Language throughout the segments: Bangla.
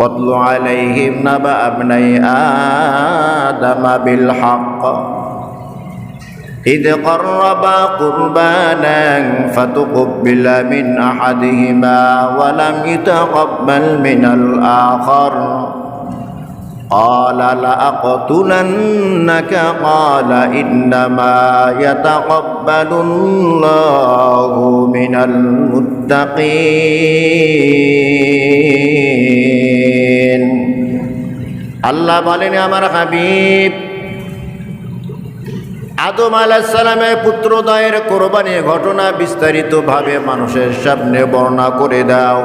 واتل عليهم نبأ ابني آدم بالحق إذ قربا قربانا فتقبل من أحدهما ولم يتقبل من الآخر قال لأقتلنك قال إنما يتقبل الله من المتقين আল্লাহ বলেন আমার হাবিব আদম আলাহিসাল্লামের পুত্রদয়ের কোরবানি ঘটনা বিস্তারিতভাবে মানুষের সামনে বর্ণনা করে দাও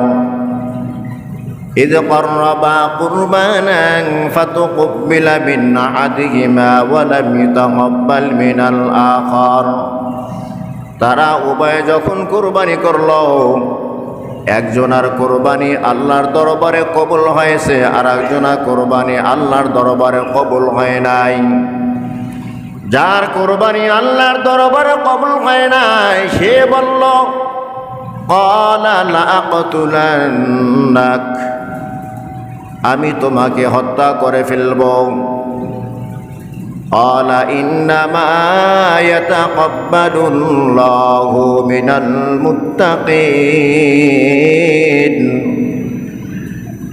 إذ قربا قربانا فتقبل من أحدهما ولم يتقبل من الآخر তারা উভয়ে যখন কোরবানি করল একজনার কোরবানি আল্লাহর দরবারে কবুল হয়েছে আর একজনের কোরবানি আল্লাহর দরবারে কবল হয় নাই। যার কোরবানি আল্লাহর দরবারে কবল হয় নাই, সে বলল আমি তোমাকে হত্যা করে ফেলব। قال إنما يتقبل الله من المتقين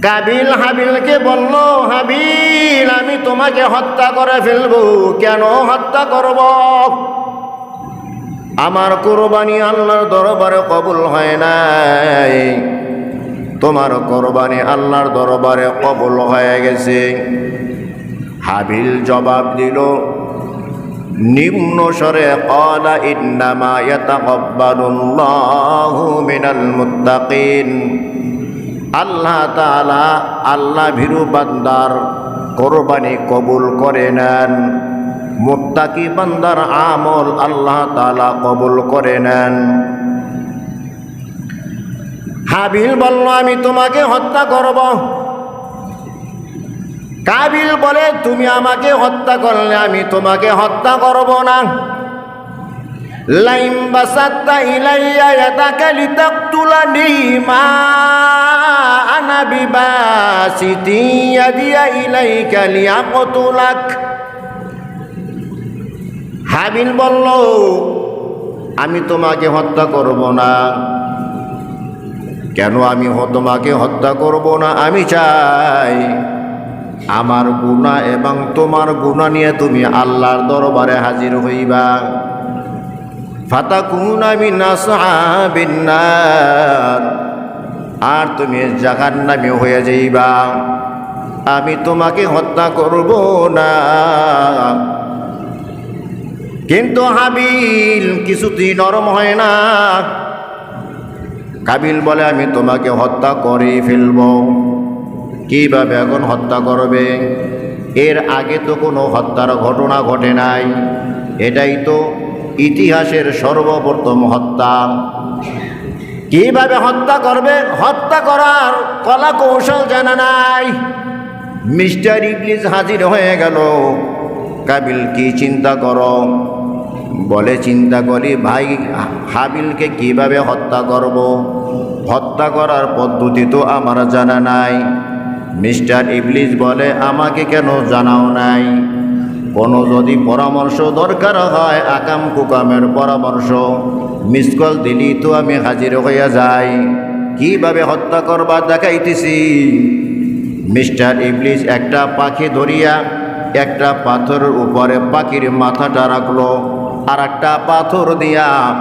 কাবিল হাবিলকে বলল হাবিল আমি তোমাকে হত্যা করে ফেলবো কেন হত্যা করব আমার কোরবানি আল্লাহর দরবারে কবুল হয় নাই তোমার কোরবানি আল্লাহর দরবারে কবুল হয়ে গেছে হাবিল জবাব দিল, নিম্ন স্বরে কলা ইন্নামা মিনাল মুত্তাকিন। আল্লাহ তাআলা আল্লাহ ভীরু বান্দার কোরবানি কবুল করে নেন। মুত্তাকি বান্দার আমল আল্লাহ তাআলা কবুল করে নেন। হাবিল বলল, আমি তোমাকে হত্যা করব। কাবিল বলে, তুমি আমাকে হত্যা করলে, আমি তোমাকে হত্যা করব না। মা হাবিল বলল, আমি তোমাকে হত্যা করব না। কেন আমি তোমাকে হত্যা করব না? আমি চাই আমার গুণা এবং তোমার গুণা নিয়ে তুমি আল্লাহর দরবারে হাজির হইবা। ফাতাকুন আমি নাসাবিন্নার আর তুমি জাহান নামে হয়ে যাইবা। আমি তোমাকে হত্যা করব না। কিন্তু হাবিল কিছুতেই নরম হয় না। কাবিল বলে, আমি তোমাকে হত্যা করে ফেলব। কীভাবে এখন হত্যা করবে? এর আগে তো কোনো হত্যার ঘটনা ঘটে নাই। এটাই তো ইতিহাসের সর্বপ্রথম হত্যা। কীভাবে হত্যা করবে? হত্যা করার কলা কৌশল জানা নাই। মিস্টার ইবলিস হাজির হয়ে গেল। কাবিল, কি চিন্তা করো? বলে, চিন্তা করি, ভাই, হাবিলকে কীভাবে হত্যা করব? হত্যা করার পদ্ধতি তো আমার জানা নাই। মিস্টার ইবলিস বলে, আমাকে কেন জানাও নাই? কোনো যদি পরামর্শ দরকার হয়, আকাম কুকামের পরামর্শ। মিস কল দিলি তো আমি হাজির হইয়া যাই। কীভাবে হত্যা করবা দেখাইতেছি? মিস্টার ইবলিস একটা পাখি ধরিয়া একটা পাথরের উপরে পাখির মাথাটা রাখল আর একটা পাথর দিয়া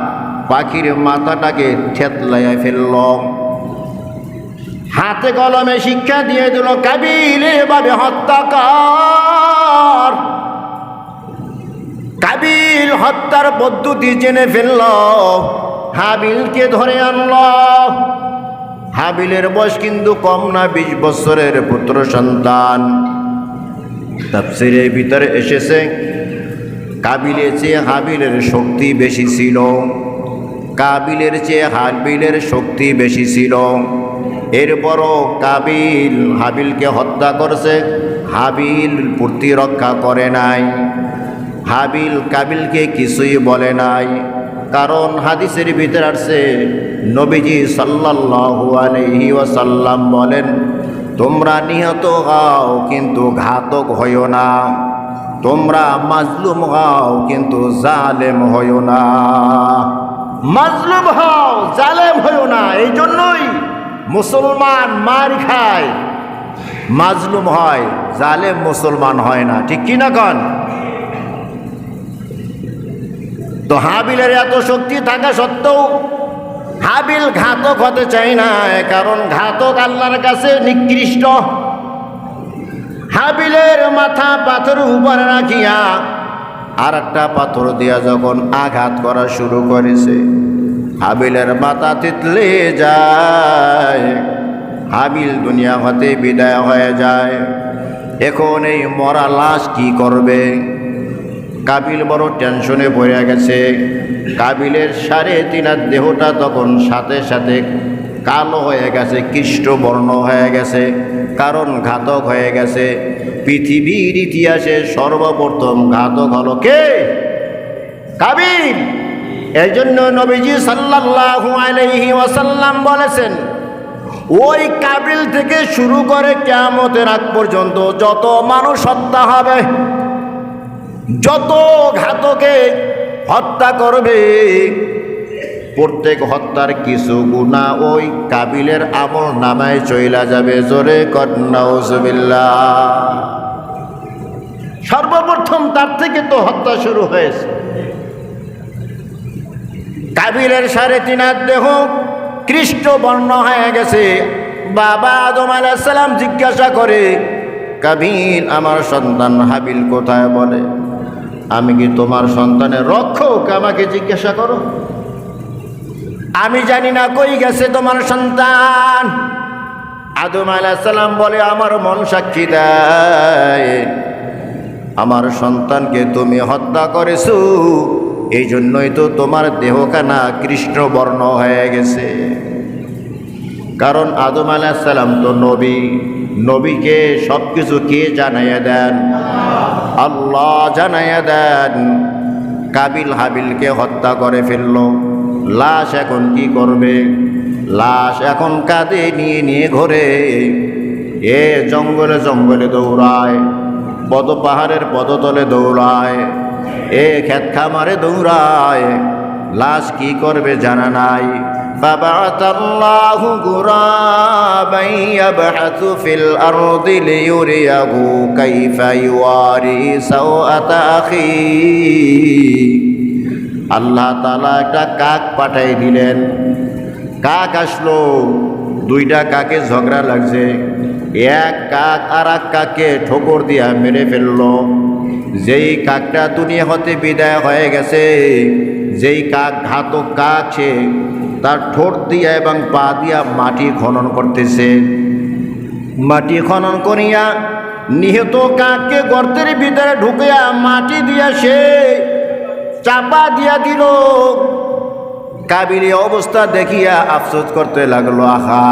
পাখির মাথাটাকে থেতলাইয়া ফেলল। হাতে কলমে শিক্ষা দিয়ে দিল কাবিল, এভাবে হত্যাকার কাবিল হত্যার পদ্ধতি জেনে ফেলল, হাবিলকে ধরে আনল। হাবিলের বয়স কিন্তু কম না, বিশ বছরের পুত্র সন্তান। তাফসিরের ভিতরে এসেছে, কাবিলের চেয়ে হাবিলের শক্তি বেশি ছিল। কাবিলের চেয়ে হাবিলের শক্তি বেশি ছিল। এরপরও কাবিল হাবিলকে হত্যা করছে। হাবিল প্রতিরক্ষা করে নাই। হাবিল কাবিলকে কিছুই বলে নাই। কারণ হাদিসের ভিতরে আসছে, নবীজি সাল্লাল্লাহু আলাইহি ওয়াসাল্লাম বলেন, তোমরা নিহত হও কিন্তু ঘাতক হইও না। তোমরা মাজলুম হও কিন্তু জালেম হইও না। মাজলুম হও, জালেম হইও না এই জন্যই মুসলমান মার খায়, মাজলুম হয়, জালেম মুসলমান হয় না, ঠিক কি না কন? তো হাবিলের এত শক্তি থাকা সত্ত্বেও হাবিল ঘাতক হতে চাই না কারণ ঘাতক আল্লাহর কাছে নিকৃষ্ট। হাবিলের মাথা পাথর উপরে রাখিয়া আর একটা পাথর দিয়া যখন আঘাত করা শুরু করেছে হাবিলের মাথা তিতলে যায়। হাবিল দুনিয়া হতে বিদায় হয়ে যায়। এখন এই মরা লাশ কি করবে? কাবিল বড় টেনশনে পড়ে গেছে। কাবিলের সাড়ে তিনার দেহটা তখন সাথে সাথে কালো হয়ে গেছে কৃষ্ণবর্ণ হয়ে গেছে, কারণ ঘাতক হয়ে গেছে। পৃথিবীর ইতিহাসে সর্বপ্রথম ঘাতক হলো কে? কাবিল! এই জন্য নবীজি সাল্লাল্লাহু আলাইহি ওয়াসাল্লাম বলেছেন, ওই কাবিল থেকে শুরু করে কেয়ামতের আগ পর্যন্ত যত মানুষ হত্যা হবে, যত ঘাতকে হত্যা করবে, প্রত্যেক হত্যার কিছু গুণা ওই কাবিলের আমল নামায় চইলা যাবে। জোরে কন্যাউজবিল্লা সর্বপ্রথম তার থেকে তো হত্যা শুরু হয়েছে। কাবিলের সাড়ে তিন হাত দেহ খ্রিস্ট বর্ণ হয়ে গেছে। বাবা আদম আলাইসালাম জিজ্ঞাসা করে, কাবিল, আমার সন্তান হাবিল কোথায়? বলে, আমি কি তোমার সন্তানের রক্ষক? আমাকে জিজ্ঞাসা করো। আমি জানি না কই গেছে তোমার সন্তান। আদম আলাইসালাম বলে, আমার মন সাক্ষী দেয়। আমার সন্তানকে তুমি হত্যা করেছ। এই জন্যই তো তোমার দেহখানা কৃষ্ণবর্ণ হয়ে গেছে। কারণ আদম আলাহিসাল্লাম তো নবী। নবীকে সব কিছু কে জানাইয়া দেন? আল্লাহ জানাইয়া দেন। কাবিল হাবিলকে হত্যা করে ফেলল। লাশ এখন কি করবে? লাশ এখন কাঁধে নিয়ে নিয়ে ঘরে। এ জঙ্গলে জঙ্গলে দৌড়ায়, পদ পাহাড়ের পদতলে দৌড়ায়। এ খেত খামারে দৌড়ায় লাশ কি করবে জানা নাই فبعث الله غرابا يبحث في الأرض ليريه كيف يواري سوءة أخيه আল্লাহ তালা একটা কাক পাঠাই দিলেন কাক আসলো দুইটা কাকে ঝগড়া লাগছে এক কাক আর এক কাককে ঠোকর দিয়া মেরে ফেললো যেই কাকটা দুনিয়া হতে বিদায় হয়ে গেছে, যেই কাক ঘাতক কাক সে তার ঠোঁট দিয়া এবং পা দিয়া মাটি খনন করতেছে। মাটি খনন করিয়া নিহত কাককে গর্তের ভিতরে ঢুকিয়া মাটি দিয়া সে চাপা দিয়া দিল। কাবিলি অবস্থা দেখিয়া আফসোস করতে লাগল, আহা!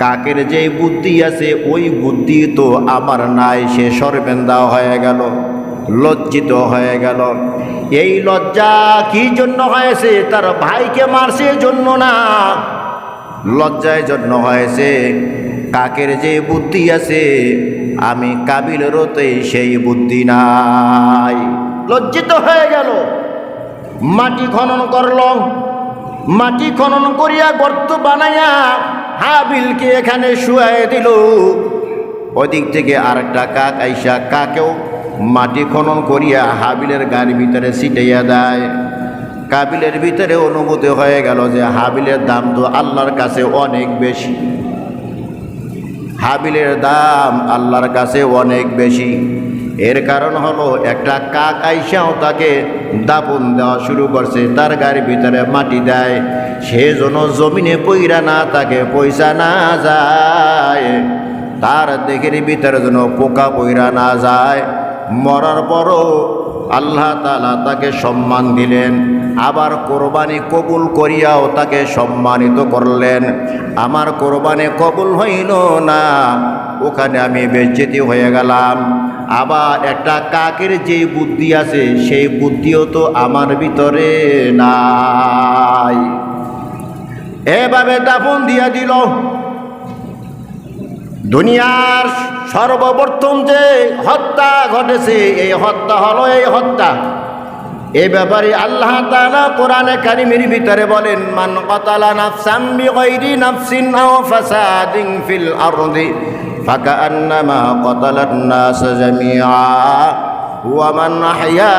কাকের যে বুদ্ধি আছে, ওই বুদ্ধি তো আমার নাই, সে সরবেন্দা হয়ে গেল, লজ্জিত হয়ে গেল। এই লজ্জা কি জন্য হয়েছে? তার ভাইকে মারছে জন্য না। লজ্জায় জন্য হয়েছে, কাকের যে বুদ্ধি আছে, আমি কাবিলেরওতেই সেই বুদ্ধি নাই। লজ্জিত হয়ে গেল। মাটি খনন করল মাটি খনন করিয়া গর্ত বানাইয়া হাবিলকে এখানে শুয়াই দিল। ওদিক থেকে আরেকটা কাক আইসা কাকেও মাটি খনন করিয়া হাবিলের গাড়ির ভিতরে ছিটাইয়া দেয়। কাবিলের ভিতরে অনুভূতি হয়ে গেল যে হাবিলের দাম তো আল্লাহর কাছে অনেক বেশি। হাবিলের দাম আল্লাহর কাছে অনেক বেশি। এর কারণ হলো একটা কাক আইসাও তাকে দাপন দেওয়া শুরু করছে, তার গাড়ির ভিতরে মাটি দেয়। সে যেন জমিনে পইরা না তাকে পয়সা না যায়। তার দেখের ভিতরে যেন পোকা পইরা না যায়। মরার পরও আল্লাহ তালা তাকে সম্মান দিলেন, আবার কোরবানি কবুল করিয়াও তাকে সম্মানিত করলেন। আমার কোরবানি কবুল হইল না, ওখানে আমি বেজ্জেতি হয়ে গেলাম। আবার একটা কাকের যে বুদ্ধি আছে, সেই বুদ্ধিও তো আমার ভিতরে নাই। এভাবে দাফন দিয়া দিল। দুনিয়ার সর্বপ্রথম যে হত্যা ঘটেছে, এই হত্যা হলো এই হত্যা। এ ব্যাপারে আল্লাহ তাআলা কোরআনে কারিমের ভিতরে বলেন, মান কতালা নাফসাম বিগাইরি নাফসিন ফিল কাতালান নাস জামিআ ওয়া মান আহইয়া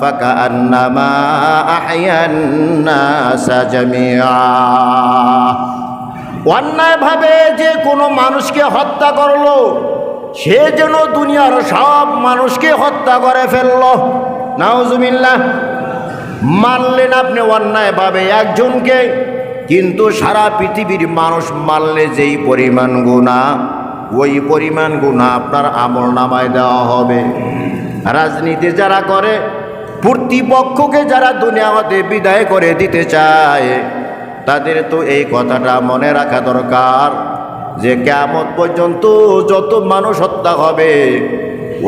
ফাকান্নামা আহইয়ান নাস জামিআ অন্যায়ভাবে যে কোনো মানুষকে হত্যা করল, সে যেন দুনিয়ার সব মানুষকে হত্যা করে ফেলল। নাউজুবিল্লাহ মারলেন আপনি অন্যায়ভাবে একজনকে। কিন্তু সারা পৃথিবীর মানুষ মারলে যেই পরিমাণ গুণা, ওই পরিমাণ গুণা আপনার আমল নামায় দেওয়া হবে। রাজনীতি যারা করে প্রতিপক্ষকে যারা দুনিয়াতে বিদায় করে দিতে চায়, তাদের তো এই কথাটা মনে রাখা দরকার যে কেমন পর্যন্ত যত মানুষ হত্যা হবে,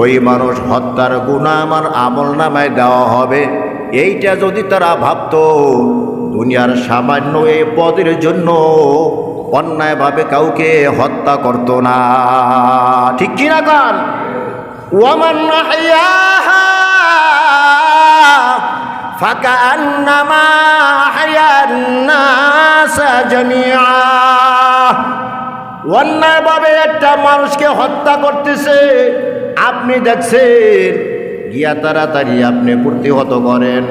ওই মানুষ হত্যার গুণা আমার আমল নামায় দেওয়া হবে। এইটা যদি তারা ভাবতো দুনিয়ার সামান্য এই পদের জন্য অন্যায়ভাবে কাউকে হত্যা করত না। ঠিক কিনা কান? ওয়ামান ফাঁকা আন্নামা অন্যায়ভাবে একটা মানুষকে হত্যা করতেছে, আপনি দেখছেন, গিয়া তাড়াতাড়ি আপনি প্রতিহত করেন।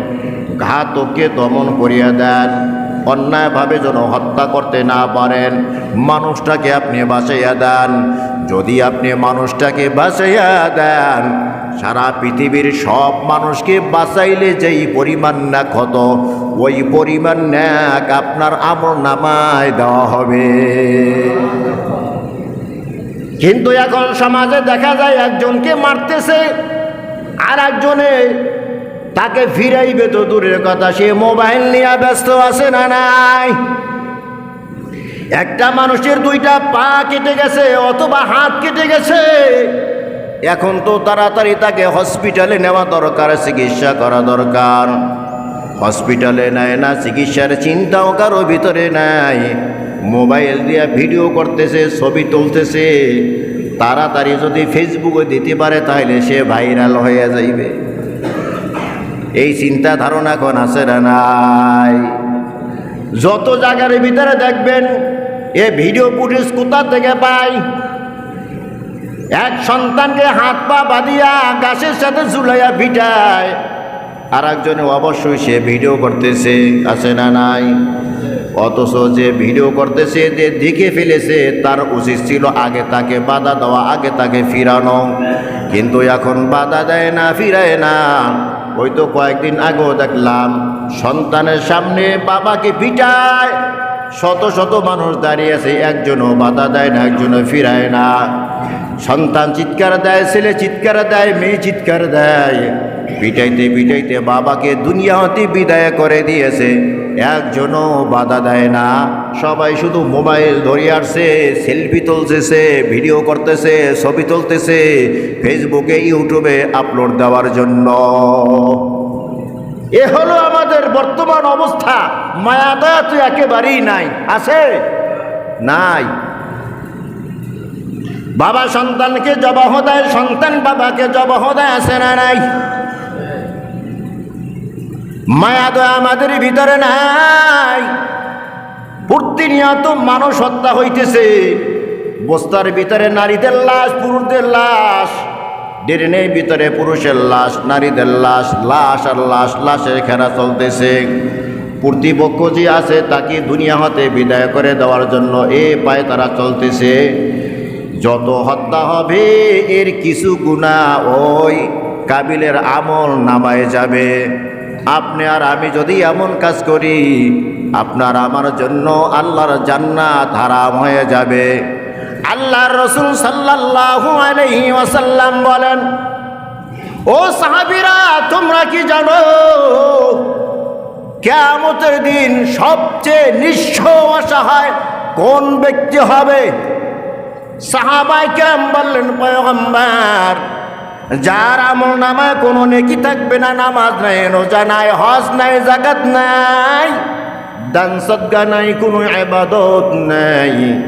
ঘাতককে দমন করিয়া দেন। অন্যায়ভাবে যেন হত্যা করতে না পারেন, মানুষটাকে আপনি বাঁচাইয়া দেন। যদি আপনি মানুষটাকে বাঁচাইয়া দেন, সারা পৃথিবীর সব মানুষকে বাঁচাইলে যেই পরিমাণ না ক্ষত ওই পরিমাণ ন্যাক আপনার আমর নামায় দেওয়া হবে। কিন্তু এখন সমাজে দেখা যায় একজনকে মারতেছে আর একজনে তাকে ফিরাইবে তো দূরের কথা, সে মোবাইল নিয়ে ব্যস্ত আছে না নাই? একটা মানুষের দুইটা পা কেটে গেছে, অথবা হাত কেটে গেছে। এখন তো তাড়াতাড়ি তাকে হসপিটালে নেওয়া দরকার, চিকিৎসা করা দরকার। হসপিটালে নেয় না, চিকিৎসার চিন্তাও কারও ভিতরে নাই। মোবাইল দিয়ে ভিডিও করতেছে, ছবি তুলতেছে। তাড়াতাড়ি যদি ফেসবুকে দিতে পারে, তাহলে সে ভাইরাল হয়ে যাইবে। এই চিন্তা ধারণা এখন আছে না নাই? যত জায়গার ভিতরে দেখবেন, এ ভিডিও ফুটেজ কোথা থেকে পায় এক সন্তানকে হাত পা বাঁধিয়া গাছের সাথে ঝুলাইয়া ভিটায় আর একজনে অবশ্যই সে ভিডিও করতেছে, আছে না নাই? অথচ যে ভিডিও করতেছে, যে দেখে ফেলেছে, তার উচিত ছিল আগে তাকে বাধা দেওয়া, আগে তাকে ফিরানো। কিন্তু এখন বাধা দেয় না, ফিরায় না। ওই তো কয়েকদিন আগেও দেখলাম, সন্তানের সামনে বাবাকে পিটায়। শত শত মানুষ দাঁড়িয়ে আছে, একজনও বাধা দেয় না, একজনও ফিরায় না। সন্তান চিৎকার দেয়, ছেলে চিৎকার দেয়, মেয়ে চিৎকার দেয়। পিটাইতে পিটাইতে বাবাকে দুনিয়া হতে বিদায় করে দিয়েছে। একজনও বাধা দেয় না। সবাই শুধু মোবাইল ধরিয়ে আসছে সেলফি তুলতেছে, ভিডিও করতেছে, ছবি তুলতেছে, ফেসবুকে, ইউটিউবে আপলোড দেওয়ার জন্য। এ হলো আমাদের বর্তমান অবস্থা। মায়া দয়া তো একেবারেই নাই। আছে? নাই। বাবা সন্তানকে জবাহ দেয়, সন্তান বাবাকে জবাহ দেয়, আছে না নাই? মায়া দয়া আমাদের ভিতরে নাই। প্রতিনিয়ত মানুষ হত্যা হইতেছে। বস্তার ভিতরে নারীদের লাশ, পুরুষদের লাশ। ড্রেনের ভিতরে পুরুষের লাশ, নারীদের লাশ লাশ আর লাশ, লাশের খেলা চলতেছে। প্রতিপক্ষ যে আছে তাকে দুনিয়া হতে বিদায় করে দেওয়ার জন্য এ পায়ে তারা চলতেছে। যত হত্যা হবে, এর কিছু গুণা ওই কাবিলের আমল নামায় যাবে। আপনি আর আমি যদি এমন কাজ করি, আপনার আমার জন্য আল্লাহর জান্নাত হারাম হয়ে যাবে। আল্লাহর রসুল সাল্লাল্লাহু আলাইহি ওয়াসাল্লাম বলেন, ও সাহাবিরা, তোমরা কি জানো, কেয়ামতের দিন সবচেয়ে নিঃস্ব অসহায় কোন ব্যক্তি হবে? সাহাবাই কেম বললেন, পয়গম্বর যার আমল নামায় কোনো নেকি থাকবে না, নামাজ নাই, রোজা নাই, হজ নাই জাকাত নাই, দান সদ্গা নাই, কোনো আবাদত নাই।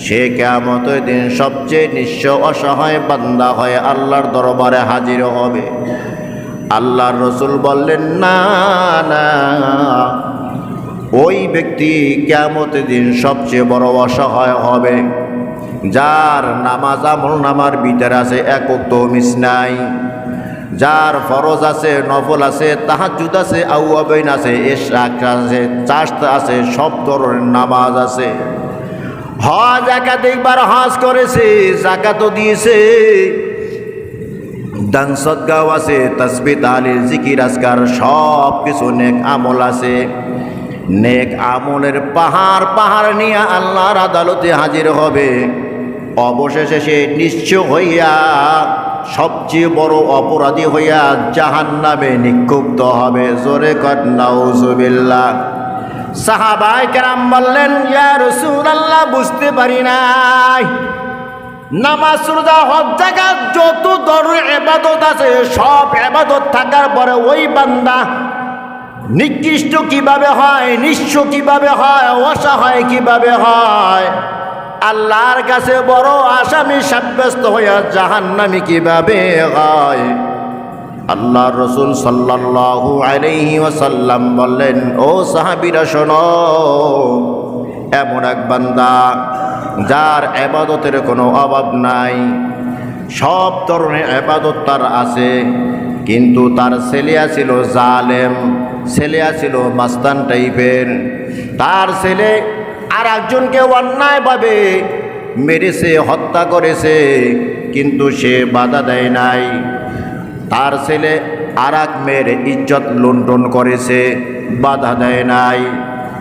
সে কেমতের দিন সবচেয়ে নিঃস্ব, অসহায় বান্দা হয়ে আল্লাহর দরবারে হাজির হবে। আল্লাহর রসুল বললেন, না না। ওই ব্যক্তি কেমতের দিন সবচেয়ে বড় অসহায় হবে। যার নামাজ আমল নামার ভিতরে আছে একক মিস নাই। যার ফরজ আছে, নফল আছে তাহাজুদ আছে আউয়াবেন আছে এশাক আছে চাষতা আছে, সব ধরনের নামাজ আছে। হজ একাধিকবার হজ করেছে জাকাতও দিয়েছে। দান আছে তসবি তালিল জিকির, আজকার, সব কিছু নেক আমল আছে। নেক আমলের পাহাড় পাহাড় নিয়ে আল্লাহর আদালতে হাজির হবে। অবশেষে সে নিশ্চয় হইয়া, সবচেয়ে বড় অপরাধী হইয়া জাহান নামে নিক্ষুব্ধ হবে। জোরে কন্যাউজুবিল্লাহ সাহাবাই কেরাম বললেন আল্লাহ বুঝতে পারি নাই। নামাজ যত এবাদত আছে, সব এবাদত থাকার পরে ওই বান্দা নিকৃষ্ট কীভাবে হয় নিঃস্ব কীভাবে হয়, অসহায় কীভাবে হয়? আল্লাহর কাছে বড় আসামি সাব্যস্ত হইয়া জাহান্নামি কীভাবে হয়? আল্লাহ রসুল সাল্লাল্লাহু আলাইহি ওয়াসাল্লাম বললেন, ও সাহাবীরা, শোনো, এমন এক বান্দা যার এবাদতের কোনো অভাব নাই। সব ধরনের এবাদত তার আছে, কিন্তু তার ছেলে ছিল জালেম, ছেলে ছিল মাস্তান টাইপের। তার ছেলে আর একজনকে অন্যায়ভাবে মেরেছে, হত্যা করেছে, কিন্তু সে বাধা দেয় নাই। তার ছেলে আর এক মেয়ের ইজ্জত লুণ্ঠন করেছে, বাধা দেয় নাই।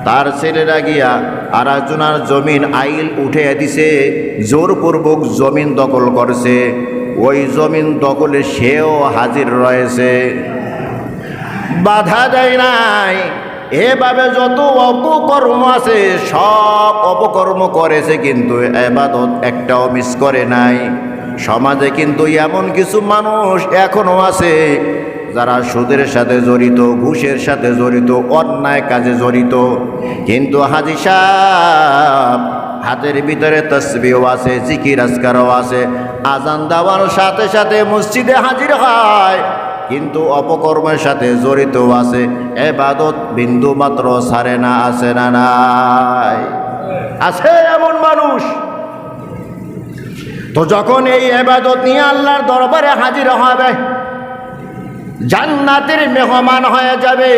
তার ছেলেরা গিয়া আর একজনার জমিন আইল উঠে দিছে, জোরপূর্বক জমিন দখল করছে। ওই জমিন দখলে সেও হাজির রয়েছে। বাধা দেয় নাই। এভাবে যত অপকর্ম আছে, সব অপকর্ম করেছে কিন্তু এবাদত একটাও মিস করে নাই। সমাজে কিন্তু এমন কিছু মানুষ এখনও আছে, যারা সুদের সাথে জড়িত, ঘুষের সাথে জড়িত, অন্যায় কাজে জড়িত। কিন্তু হাজি সাহ হাতের ভিতরে তসবিও আছে, জিকির আজকারও আছে আজান দেওয়ার সাথে সাথে মসজিদে হাজির হয়। কিন্তু অপকর্মের সাথে জড়িত আছে। এবাদত বিন্দু মাত্র সারে না আছে না নাই। আছে এমন মানুষ। তো যখন এই এবাদত নিয়ে আল্লাহর দরবারে হাজির হবে, জান্নাতের মেহমান হয়ে যাবে।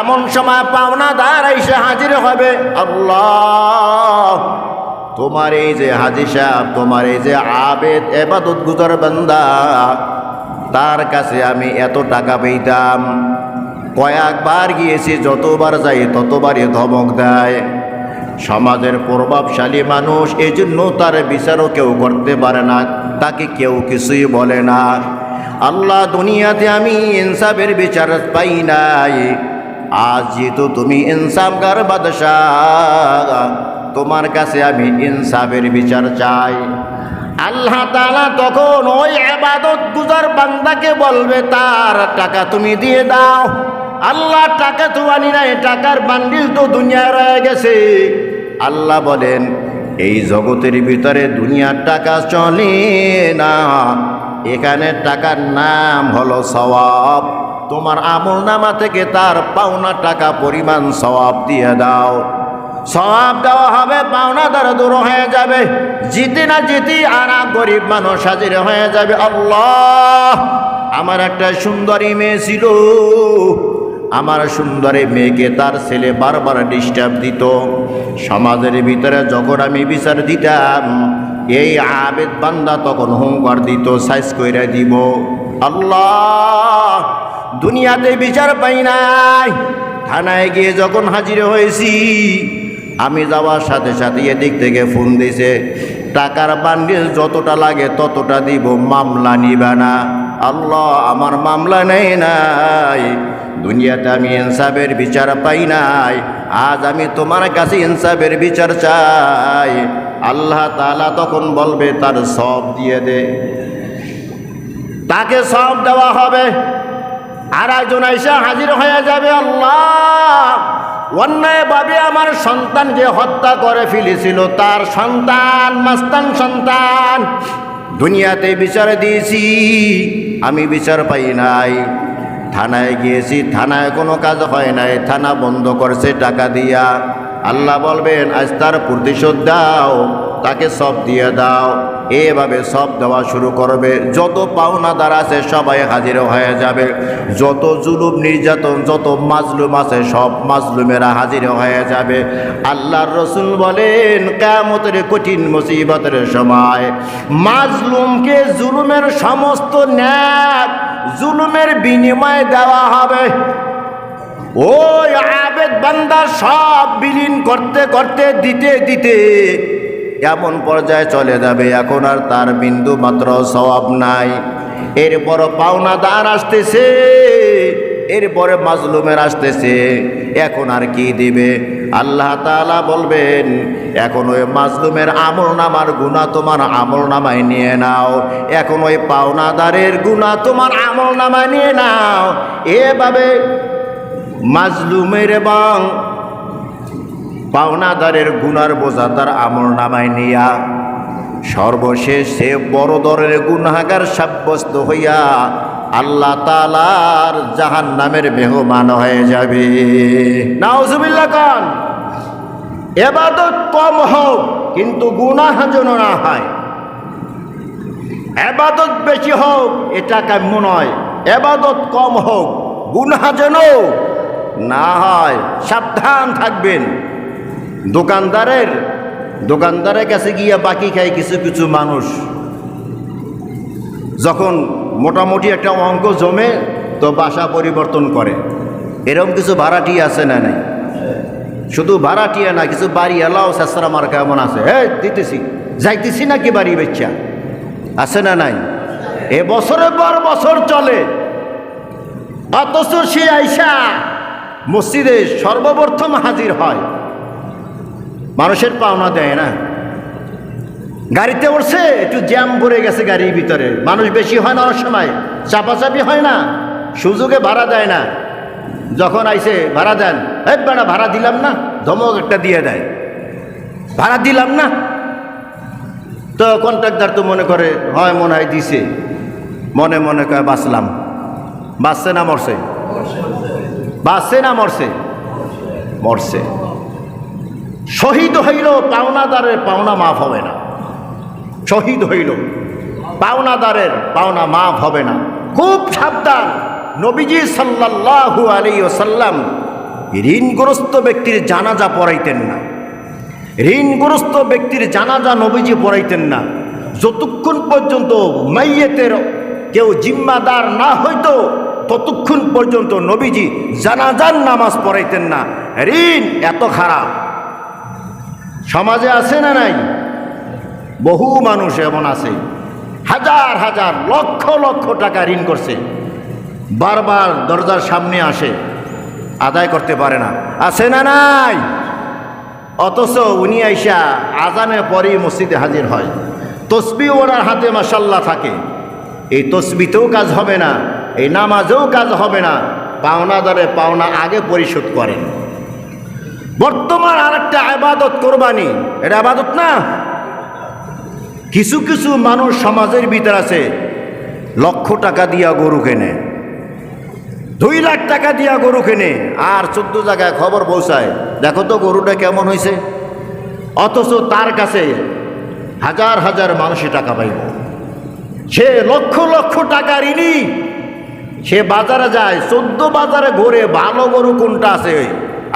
এমন সময় পাওনা পাওনাদার এসে হাজির হবে, আল্লাহ, তোমার এই যে হাজি সাহেব, তোমার এই যে আবেদ এবাদত গুজার বান্দা তার কাছে আমি এত টাকা পেতাম কয়েকবার গিয়েছি, যতবার যাই ততবারই ধমক দেয়। সমাজের প্রভাবশালী মানুষ এই জন্য তার বিচারও কেউ করতে পারে না, তাকে কেউ কিছুই বলে না। আল্লাহ দুনিয়াতে আমি ইনসাফের বিচার পাই নাই। আজ যেহেতু তুমি ইনসাফগার বাদশাহ, তোমার কাছে আমি ইনসাফের বিচার চাই। আল্লাহ তালা তখন ওই আবাদত গুজার বান্দাকে বলবে, তার টাকা তুমি দিয়ে দাও। আল্লাহ, টাকা তো আনি নাই, টাকার বান্ডিল তো দুনিয়ায় রয়ে গেছে। আল্লাহ বলেন, এই জগতের ভিতরে দুনিয়ার টাকা চলে না। এখানে টাকার নাম হলো সওয়াব। তোমার আমল নামা থেকে তার পাওনা টাকা পরিমাণ সওয়াব দিয়ে দাও। সব দেওয়া হবে, পাওনাদার দূর হয়ে যাবে। জিতে না জিতি আর গরিব মানুষ হাজির হয়ে যাবে। আল্লাহ, আমার একটা সুন্দরী মেয়ে ছিল। আমার সুন্দরী মেয়েকে তার ছেলে বারবার ডিস্টার্ব দিত। সমাজের ভিতরে যখন আমি বিচার দিতাম, এই আবেদ বান্দা তখন হুঙ্কার দিত, সাইজ কইরা দিব। আল্লাহ, দুনিয়াতে বিচার পাই নাই। থানায় গিয়ে যখন হাজির হয়েছি আমি যাওয়ার সাথে সাথে এদিক থেকে ফোন দিছে, টাকার বান্ডিল যতটা লাগে ততটা দিব, মামলা নিবে না। আল্লাহ, আমার মামলা নেই নাই, দুনিয়াতে আমি ইনসাফের বিচার পাই নাই, আজ আমি তোমার কাছে ইনসাফের বিচার চাই। আল্লাহ তালা তখন বলবে, তার সব দিয়ে দে। তাকে সব দেওয়া হবে। আর একজন আইসা হাজির হয়ে যাবে, আল্লাহ। অন্যায়ভাবে আমার সন্তানকে হত্যা করে ফেলেছিল, তার সন্তান মাস্তান সন্তান। দুনিয়াতে বিচার দিয়েছি, আমি বিচার পাই নাই। থানায় গিয়েছি, থানায় কোনো কাজ হয় নাই। থানা বন্ধ করছে টাকা দিয়া। আল্লাহ বলবেন, আজ তার প্রতিশোধ দাও, তাকে সব দিয়ে দাও। এভাবে সব দেওয়া শুরু করবে। যত পাওনাদার আছে সবাই হাজির হয়ে যাবে। যত জুলুম নির্যাতন, যত মাজলুম আছে সব মাজলুমেরা হাজির হয়ে যাবে। আল্লাহর রসুল বলেন কেমতের কঠিন মুসিবতের সময় মাজলুমকে জুলুমের সমস্ত ন্যাক জুলুমের বিনিময়ে দেওয়া হবে। ওই আবেদ বান্দা সব বিলীন করতে করতে, দিতে দিতে এমন পর্যায়ে চলে যাবে, এখন আর তার বিন্দু মাত্র স্বভাব নাই। এরপর পাওনাদার আসতেছে, এরপরে মাজলুমের আসতেছে, এখন আর কি দিবে? আল্লাহ তাআলা বলবেন, এখন ওই মাজলুমের আমল নামার গুণা তোমার আমল নামায় নিয়ে নাও, এখন ওই পাওনাদারের গুণা তোমার আমল নামায় নিয়ে নাও। এভাবে মাজলুমের এবং পাওনাদারের গুনার বোঝা তার আমল নামায় নিয়া। সর্বশেষ সে বড় দরের গুনাগার সাব্যস্ত হইয়া আল্লাহ তালার জাহান নামের মেহমান হয়ে যাবে। নাউজুবিল্লাহ কান। এবাদত কম হোক, কিন্তু গুনাহ যেন না হয়। এবাদত বেশি হোক, এটা কাম্য নয় এবাদত কম হোক, গুনাহ যেন না হয়। সাবধান থাকবেন। দোকানদারের দোকানদারের কাছে গিয়ে বাকি খায় কিছু কিছু মানুষ। যখন মোটামুটি একটা অঙ্ক জমে, তো বাসা পরিবর্তন করে। এরকম কিছু ভাড়াটি আছে না নাই? শুধু ভাড়াটিয়া না, কিছু বাড়ি এলাও শেষরা মার কেমন আছে? হ্যাঁ দিতেছি। যাইতেছি নাকি বাড়ি বেচ্চা আছে না নাই? এ বছরের পর বছর চলে। অথচ সে আইসা মসজিদে সর্বপ্রথম হাজির হয়। মানুষের পাওনা দেয় না। গাড়িতে উঠছে, একটু জ্যাম ভরে গেছে গাড়ির ভিতরে। মানুষ বেশি হয় না অনেক সময়। চাপাচাপি হয় না, সুযোগে ভাড়া দেয় না। যখন আইসে, ভাড়া দেন। এই বেড়া ভাড়া দিলাম না, ধমক একটা দিয়ে দেয়। ভাড়া দিলাম না। তো কন্ট্রাক্টার তো মনে করে, হয়, মনে হয় দিছে। মনে মনে করে, বাঁচলাম। বাঁচছে না, মরছে? বাঁচছে না, মরছে? মরছে। শহীদ হইল, পাওনাদারের পাওনা মাফ হবে না। শহীদ হইল, পাওনাদারের পাওনা মাফ হবে না। খুব সাবধান, নবীজি সাল্লাল্লাহু আলী ওসাল্লাম ঋণগ্রস্ত ব্যক্তির জানাজা পড়াইতেন না। ঋণগ্রস্ত ব্যক্তির জানাজা নবীজি পড়াইতেন না। যতক্ষণ পর্যন্ত মাইয়েতের কেউ জিম্মাদার না হইতো, ততক্ষণ পর্যন্ত নবীজি জানাজার নামাজ পড়াইতেন না। ঋণ এত খারাপ। সমাজে আছে না নাই? বহু মানুষ এমন আছে। হাজার হাজার, লক্ষ লক্ষ টাকা ঋণ করছে। বারবার দরজার সামনে আসে, আদায় করতে পারে না। আছে না নাই? অথচ উনি আইসা আজানের পরেই মসজিদে হাজির হয়। তসবি ওনার হাতে মাসাল্লাহ থাকে। এই তসবিতেও কাজ হবে না, এই নামাজেও কাজ হবে না। পাওনাদারে পাওনা আগে পরিশোধ করেন। বর্তমান আরেকটা আবাদত কোরবানি। এটা আবাদত না? কিছু কিছু মানুষ সমাজের ভিতর আছে, লক্ষ টাকা দিয়া গরু কেনে, দুই লাখ টাকা দিয়া গরু কেনে, আর চোদ্দ জায়গায় খবর পৌঁছায়। দেখো তো গরুটা কেমন হয়েছে। অথচ তার কাছে হাজার হাজার মানুষে টাকা পাইব। সে লক্ষ লক্ষ টাকা ঋণী সে বাজারে যায়, চোদ্দ বাজারে ঘুরে, ভালো গরু কোনটা আছে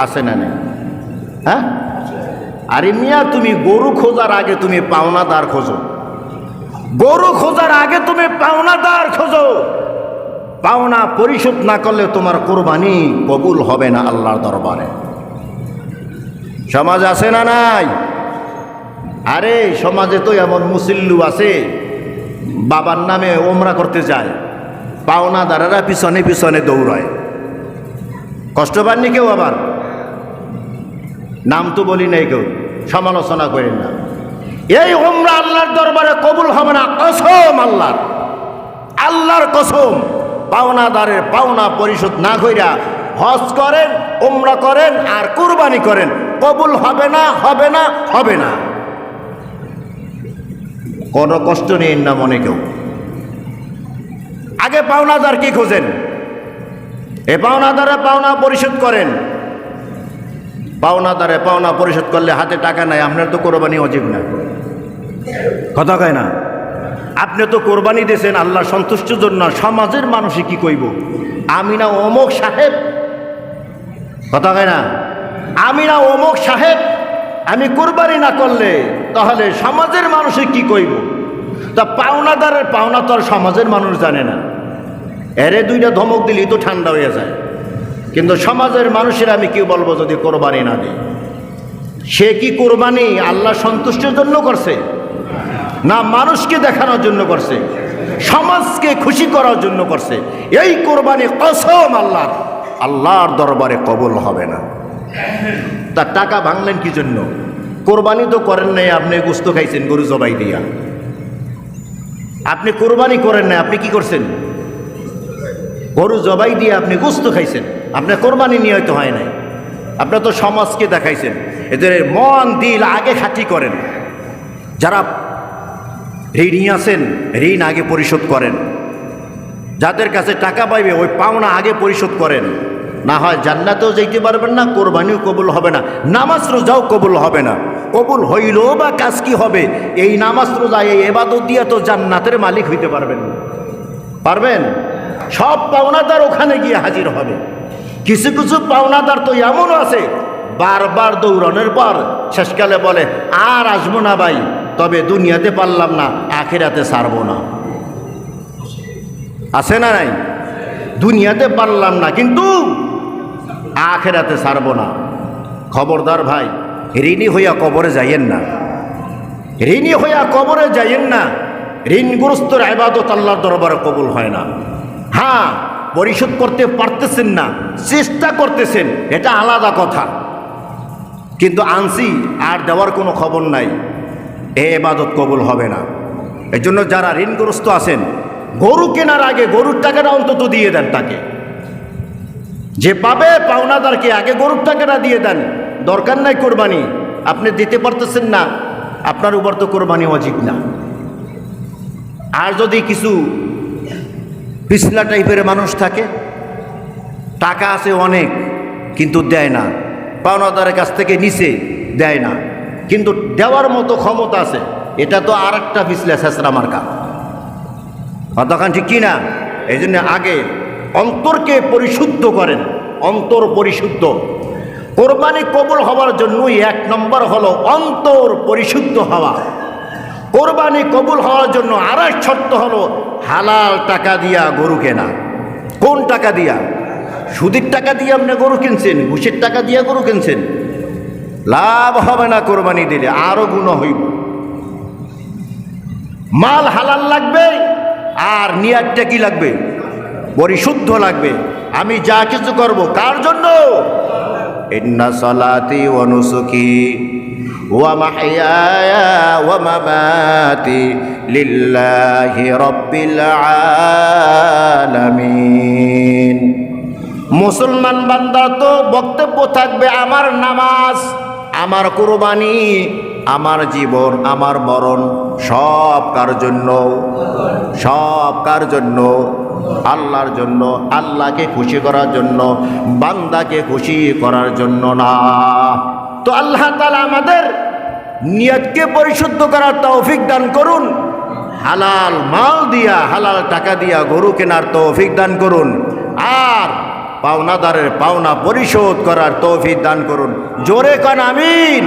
আছে না নেই। হ্যাঁ? আরে মিয়া, তুমি গরু খোঁজার আগে তুমি পাওনাদার খোঁজো। গরু খোঁজার আগে তুমি পাওনাদার খোঁজো। পাওনা পরিশোধ না করলে তোমার কোরবানি কবুল হবে না আল্লাহর দরবারে। সমাজ আছে না নাই? আরে, সমাজে তো এমন মুসিল্লু আছে, বাবার নামে ওমরা করতে যায়। পাওনাদারেরা পিছনে পিছনে দৌড়ায়। কষ্ট পাননি কেউ আবার? নাম তো বলি নাই কেউ, সমালোচনা করেন না। এই ওমরা আল্লাহর দরবারে কবুল হবে না, কসম আল্লাহর। আল্লাহর কসম, পাওনাদারের পাওনা পরিশোধ না কইরা হজ করেন, উমরা করেন আর কুরবানি করেন, কবুল হবে না হবে না হবে না। কোনো কষ্ট নেই না মনে কেউ। আগে পাওনাদার কি খোঁজেন? এ পাওনাদারে পাওনা পরিশোধ করেন। পাওনাদারে পাওনা পরিশোধ করলে হাতে টাকা নাই, আপনার তো কোরবানি অজীব না। কথা কয় না? আপনি তো কোরবানি দিয়েছেন আল্লাহ সন্তুষ্টির জন্য, সমাজের মানুষে কি কইব? আমি না অমুক সাহেব। কথা কয় না? আমি না অমুক সাহেব, আমি কোরবানি না করলে তাহলে সমাজের মানুষে কি কইব? তা পাওনাদারের পাওনা তো আর সমাজের মানুষ জানে না। এরে দুইটা ধমক দিলেই তো ঠান্ডা হয়ে যায়। কিন্তু সমাজের মানুষের আমি কি বলব যদি কোরবানি না দিই সে কি কোরবানি আল্লাহ সন্তুষ্টের জন্য করছে? না মানুষকে দেখানোর জন্য করছে? সমাজকে খুশি করার জন্য করছে? এই কোরবানি কসম আল্লাহর। আল্লাহর দরবারে কবল হবে না। তার টাকা ভাঙলেন কি জন্য? কোরবানি তো করেন নাই, আপনি গুস্ত খাইছেন গরু জবাই দিয়া। আপনি কোরবানি করেন নাই, আপনি কি করছেন? গরু জবাই দিয়ে আপনি গোস্ত খাইছেন, আপনার কোরবানি নিয়ে হয়তো হয় নাই। আপনার তো সমাজকে দেখাইছেন, এদের মন, দিল আগে খাটি করেন। যারা ঋণী আছেন, ঋণ আগে পরিশোধ করেন। যাদের কাছে টাকা পাইবে, ওই পাওনা আগে পরিশোধ করেন। না হয় জান্নাতেও যাইতে পারবেন না, কোরবানিও কবুল হবে না, নামাজ রোজাও কবুল হবে না। কবুল হইলেও বা কাজ কি হবে? এই নামাজ রোজা এই এবাদত দিয়ে তো জান্নাতের মালিক হইতে পারবেন। পারবেন? সব পাওনাদার ওখানে গিয়ে হাজির হবে। কিছু কিছু পাওনাদার তো এমনও আছে, বারবার দৌড়ানোর পর শেষকালে বলে, আর আসব না ভাই, তবে দুনিয়াতে পারলাম না, আখেরাতে ছাড়বো না। আছে না নাই? দুনিয়াতে পারলাম না, কিন্তু আখেরাতে ছাড়বো না। খবরদার ভাই, ঋণী হইয়া কবরে যাইয়েন না। ঋণী হইয়া কবরে যাইয়েন না। ঋণগ্রস্তর আবাদত আল্লাহর দরবারে কবুল হয় না। হ্যাঁ পরিশোধ করতে পারতেছেন না, চেষ্টা করতেছেন, এটা আলাদা কথা। কিন্তু আনসি আর দেওয়ার কোনো খবর নাই, এ এবাদত কবুল হবে না। এই জন্য যারা ঋণগ্রস্ত আছেন, গরু কেনার আগে গরুর টাকাটা অন্তত দিয়ে দেন তাকে। যে পাবে পাওনাদারকে আগে গরুর টাকাটা দিয়ে দেন, দরকার নাই কোরবানি, আপনি দিতে পারতেছেন না, আপনার উপর তো কোরবানি অজিব না। আর যদি কিছু পিছলা টাইপের মানুষ থাকে। টাকা আছে অনেক, কিন্তু দেয় না। পাওনাদারের কাছ থেকে নিচে দেয় না। কিন্তু দেওয়ার মতো ক্ষমতা আছে। এটা তো আর একটা পিছলা শেষরা মার্কা। কতখান ঠিক কি না? এই জন্য আগে অন্তরকে পরিশুদ্ধ করেন। অন্তর পরিশুদ্ধ। কোরবানি কবুল হওয়ার জন্যই এক নম্বর হলো অন্তর পরিশুদ্ধ হওয়া। কোরবানি কবুল হওয়ার জন্য আর এক শর্ত হলো হালাল টাকা দিয়া গরু কেনা। কোন টাকা দিয়া? সুদীর টাকা দিয়ে আপনি গরু কিনছেন, ঘুষের টাকা দিয়া গরু কিনছেন। লাভ হবে না কোরবানি দিলে আরও গুণ হইব। মাল হালাল লাগবে, আর নিয়ারটা কি লাগবে? পরিশুদ্ধ লাগবে। আমি যা কিছু করব, কার জন্য? ইন্না ওয়া মাহিয়া ওয়া মামাতি। লিল্লাহি রব্বিল আলামিন। মুসলমান বান্দা তো বক্তব্য থাকবে, আমার নামাজ, আমার কোরবানি, আমার জীবন, আমার মরণ, সব কার জন্য? সব কার জন্য? আল্লাহর জন্য, আল্লাহকে খুশি করার জন্য, বান্দাকে খুশি করার জন্য না। তো আল্লাহ তালা আমাদের নিয়তকে পরিশুদ্ধ করার তৌফিক দান করুন। হালাল মাল দিয়া, হালাল টাকা দিয়া গরু কেনার তৌফিক দান করুন। আর পাওনাদারের পাওনা পরিশোধ করার তৌফিক দান করুন। জোরে কন, আমিন।